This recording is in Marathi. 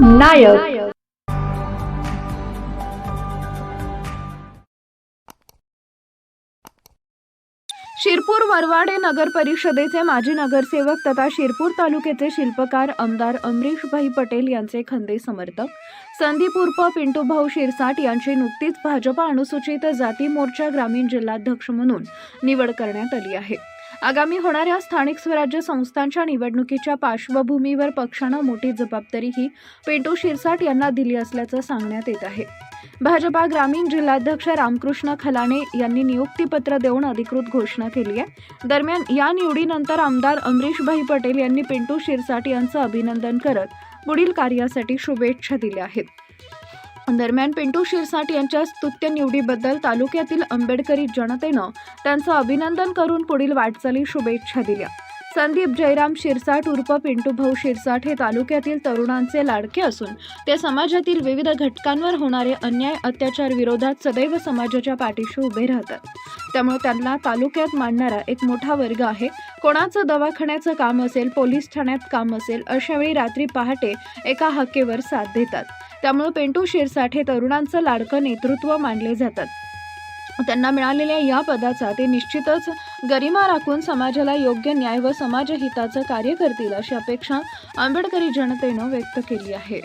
नायक. शिरपूर वरवाडे नगर परिषदेचे माजी नगरसेवक तथा शिरपूर तालुक्याचे शिल्पकार आमदार अमरीशभाई पटेल यांचे खंदे समर्थक. संदीप उर्फ पिंटूभाऊ शिरसाट यांची नुकतीच भाजपा अनुसूचित जाती मोर्चा ग्रामीण जिल्हाध्यक्ष म्हणून निवड करण्यात आली आहे. आगामी होणाऱ्या स्थानिक स्वराज्य संस्थांच्या निवडणुकीच्या पार्श्वभूमीवर पक्षानं मोठी जबाबदारीही पिंटू शिरसाट यांना दिली असल्याचं सांगण्यात येत आहे. भाजपा ग्रामीण जिल्हाध्यक्ष रामकृष्ण खलाणे यांनी नियुक्तीपत्र देऊन अधिकृत घोषणा केली आहे. दरम्यान या निवडीनंतर आमदार अमरीशभाई पटेल यांनी पिंटू शिरसाट यांचं अभिनंदन करत पुढील कार्यासाठी शुभेच्छा दिल्या आहेत. दरम्यान पिंटू शिरसाट यांच्या स्तुत्य निवडीबद्दल तालुक्यातील आंबेडकरी जनतेनं त्यांचं अभिनंदन करून पुढील वाटचाली शुभेच्छा दिल्या. संदीप जयराम शिरसाट उर्फ पिंटूभाऊ शिरसाट हे तालुक्यातील तरुणांचे लाडके असून ते समाजातील विविध घटकांवर होणारे अन्याय अत्याचार विरोधात सदैव समाजाच्या पाठीशी उभे राहतात. त्यामुळे त्यांना तालुक्यात मांडणारा एक मोठा वर्ग आहे. कोणाचं दवाखान्याचं काम असेल पोलीस ठाण्यात काम असेल अशावेळी रात्री पहाटे एका हक्केवर साथ देतात. त्यामुळे पेंटू शिरसाठे तरुणांचं लाडकं नेतृत्व मानले जातात. त्यांना मिळालेल्या या पदाचा ते निश्चितच गरिमा राखून समाजाला योग्य न्याय व समाजहिताचं कार्य करतील अशी अपेक्षा आंबेडकरी जनतेनं व्यक्त केली आहे.